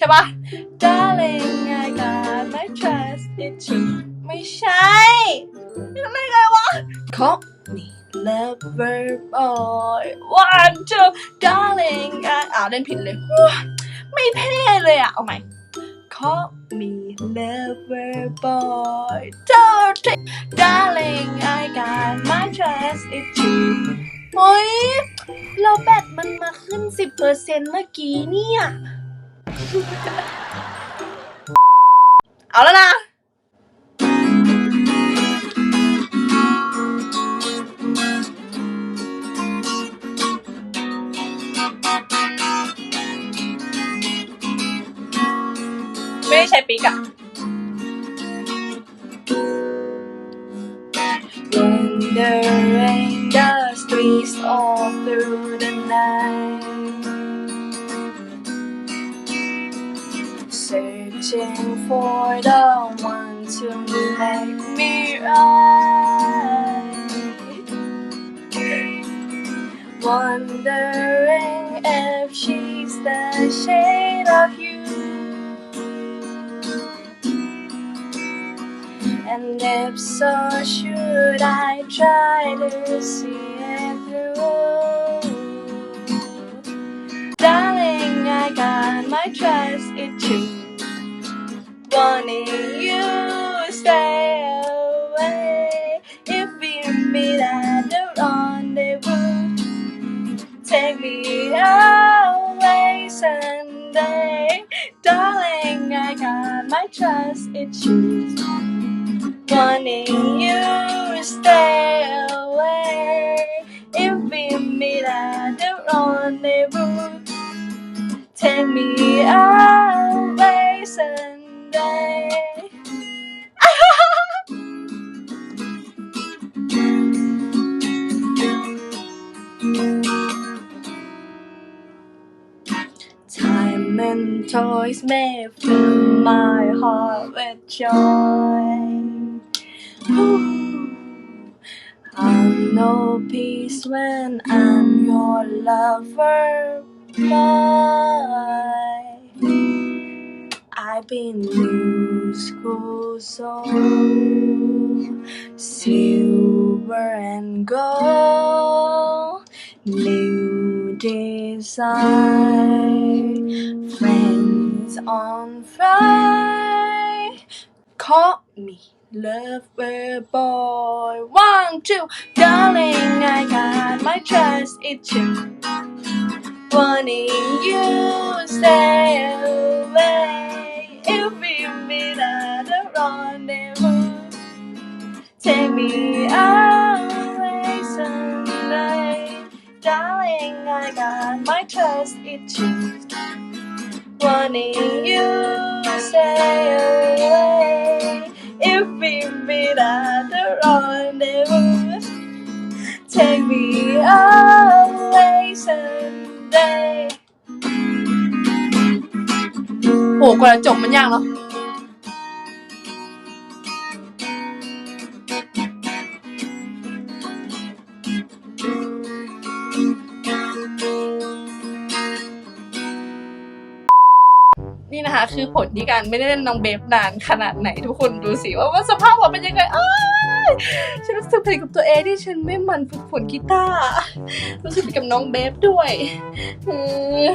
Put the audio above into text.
ช่ปะ Darling I got my trust in you ไม่ใช่ทำได้ไงวะ Call me lover boy one two darling I อ่าเล่นผิดเลย ไม่เท่เลยอะ เอาใหม่ Call me lover boy two three darling I got my trust in you โอ้ยเราแบตมันมาขึ้น 10%เมื่อกี้เนี่ย เอาแล้วนะ ไม่ได้ใช้ปิกอะ When the rain just squeeze all through the night Searching for the one to make me right Wondering if she's the shade of you And if so, should I try to see it through? Darling, I got my trust in you. Wanting you stay away. If we meet at the rendezvous, take me away someday. Darling, I got my trust you wanting you to stay away. If we meet at the rendezvous, take me away and toys may fill my heart with joy. Ooh, I'll know peace when I'm your lover, boy. I've been new school, so silver and gold, new design, on fire. Call me lover boy. One, two, darling, I got my trust in you. Wanting you stay away. If we meet at the rendezvous, take me away someday. Darling, I got my trust in. Wanting you to stay away. If we meet at the rendezvous, take me away someday. โหกว่าจะจบมันยากเนาะ นี่นะคะ คือผลที่การไม่ได้เล่นน้องเบฟนานขนาดไหนทุกคนดูสิว่าว่าสภาพผมเป็นยังไงอ้ายฉันรู้สึกผิดกับตัวเองที่ฉันไม่หมันฝึกฝนกีตาร์รู้สึกผิดกับน้องเบฟด้วยอืม